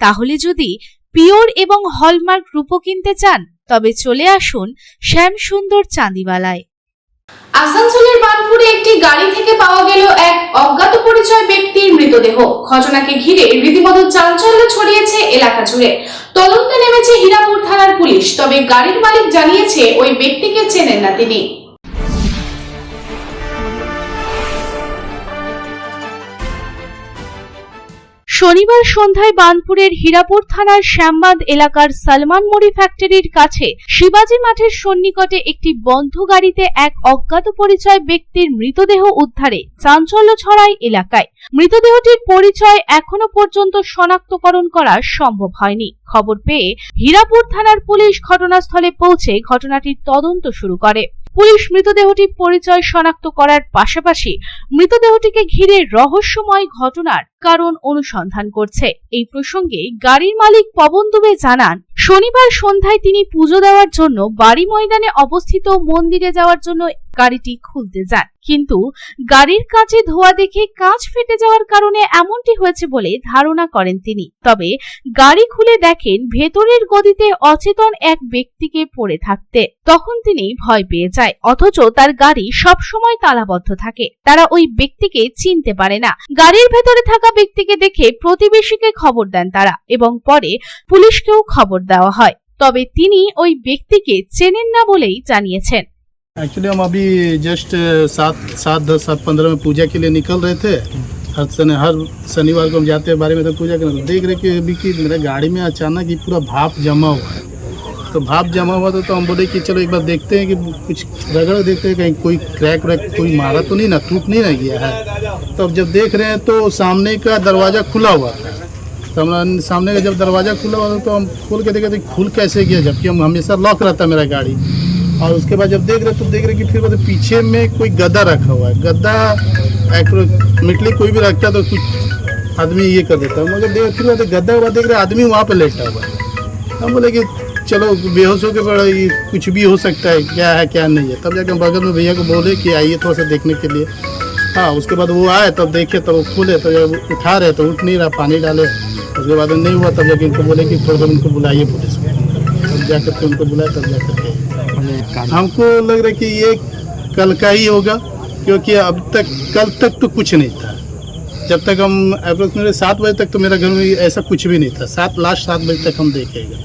তাহলে যদি পিওর এবং হলমার্ক রূপো কিনতে চান, তবে চলে আসুন শ্যাম সুন্দর চাঁদিওয়ালায়। আসানসোলের বানপুরে একটি গাড়ি থেকে পাওয়া গেল এক অজ্ঞাত পরিচয় ব্যক্তির মৃতদেহ। ঘটনাকে ঘিরে রীতিমতো চাঞ্চল্য ছড়িয়েছে এলাকা জুড়ে। তদন্তে নেমেছে হীরাপুর থানার পুলিশ, তবে গাড়ির মালিক জানিয়েছে ওই ব্যক্তিকে চেনেন না তিনি। শনিবার সন্ধ্যায় বানপুরের হীরাপুর থানার শ্যামবাঁধ এলাকার সালমান মুড়ি ফ্যাক্টরির কাছে শিবাজি মাঠের সন্নিকটে একটি বন্ধ গাড়িতে এক অজ্ঞাত পরিচয় ব্যক্তির মৃতদেহ উদ্ধারে চাঞ্চল্য ছড়ায় এলাকায়। মৃতদেহটির পরিচয় এখনও পর্যন্ত শনাক্তকরণ করা সম্ভব হয়নি। খবর পেয়ে হীরাপুর থানার পুলিশ ঘটনাস্থলে পৌঁছে ঘটনাটির তদন্ত শুরু করে। পুলিশ মৃতদেহটির পরিচয় শনাক্ত করার পাশাপাশি মৃতদেহটিকে ঘিরে রহস্যময় ঘটনার কারণ অনুসন্ধান করছে। এই প্রসঙ্গে গাড়ির মালিক পবন দুবে জানান, শনিবার সন্ধ্যায় তিনি পুজো দেওয়ার জন্য বাড়ি ময়দানে অবস্থিত মন্দিরে যাওয়ার জন্য গাড়িটি খুলতে যান। কিন্তু গাড়ির কাঁচে ধোয়া দেখে কাঁচ ফেটে যাওয়ার কারণে এমনটি হয়েছে বলে ধারণা করেন তিনি। তবে গাড়ি খুলে দেখেন ভেতরের গদিতে অচেতন এক ব্যক্তিকে পড়ে থাকতে। তখন তিনি ভয় পেয়ে যায়, অথচ তার গাড়ি সব সময় তালাবদ্ধ থাকে। তারা ওই ব্যক্তিকে চিনতে পারে না। গাড়ির ভেতরে থাকা ব্যক্তিকে দেখে প্রতিবেশীকে খবর দেন তারা এবং পরে পুলিশকেও খবর দেওয়া হয় তবে তিনি ওই ব্যক্তিকে চেনেন না বলেই জানিয়েছেন एक्चुअली हम अभी जस्ट सात सात दस सात पंद्रह में पूजा के लिए निकल रहे थे हर शन हर शनिवार को हम जाते हैं बारे में तो पूजा करने देख रहे कि अभी कि मेरे गाड़ी में अचानक ही पूरा भाप जमा हुआ है तो भाप जमा हुआ था तो हम बोले कि चलो एक बार देखते हैं कि कुछ रगड़ देखते हैं, कहीं कोई क्रैक व्रैक, कोई मारा तो नहीं ना, टूट नहीं ना गया है। तो अब जब देख रहे हैं तो सामने का दरवाज़ा खुला हुआ था। तो हमारा सामने का जब दरवाज़ा खुला हुआ था तो हम खोल के देखे थे खुल कैसे गया, जबकि हम हमेशा लॉक रहता मेरा गाड़ी। और उसके बाद जब देख रहे तो देख रहे कि फिर मतलब पीछे में कोई गद्दा रखा हुआ है। गद्दा एक्रोमिटली कोई भी रखता तो कुछ आदमी ये कर देता है। मगर देख, फिर गद्दा हुआ, देख रहे आदमी वहाँ पर लेटा हुआ है। हम बोले कि चलो बेहोश होकर बड़ा ये कुछ भी हो सकता है क्या है क्या नहीं है। तब जाके हम बगल में भैया को बोले कि आइए थोड़ा सा देखने के लिए। हाँ उसके बाद वो आए तब देखे तब वो खुले तो जब उठा रहे तो उठ नहीं रहा पानी डाले। उसके बाद नहीं हुआ तब जाके इनको बोले कि थोड़ा सा उनको बुलाइए पुलिस को। तब जाकर के उनको बुलाए तब जाकर के हमको लग रहा है कि ये कल का ही होगा क्योंकि अब तक कल तक तो कुछ नहीं था। जब तक हम अप्रोक्सीमेटली सात बजे तक तो मेरा घर में ऐसा कुछ भी नहीं था। सात लास्ट सात बजे तक हम देखेंगे।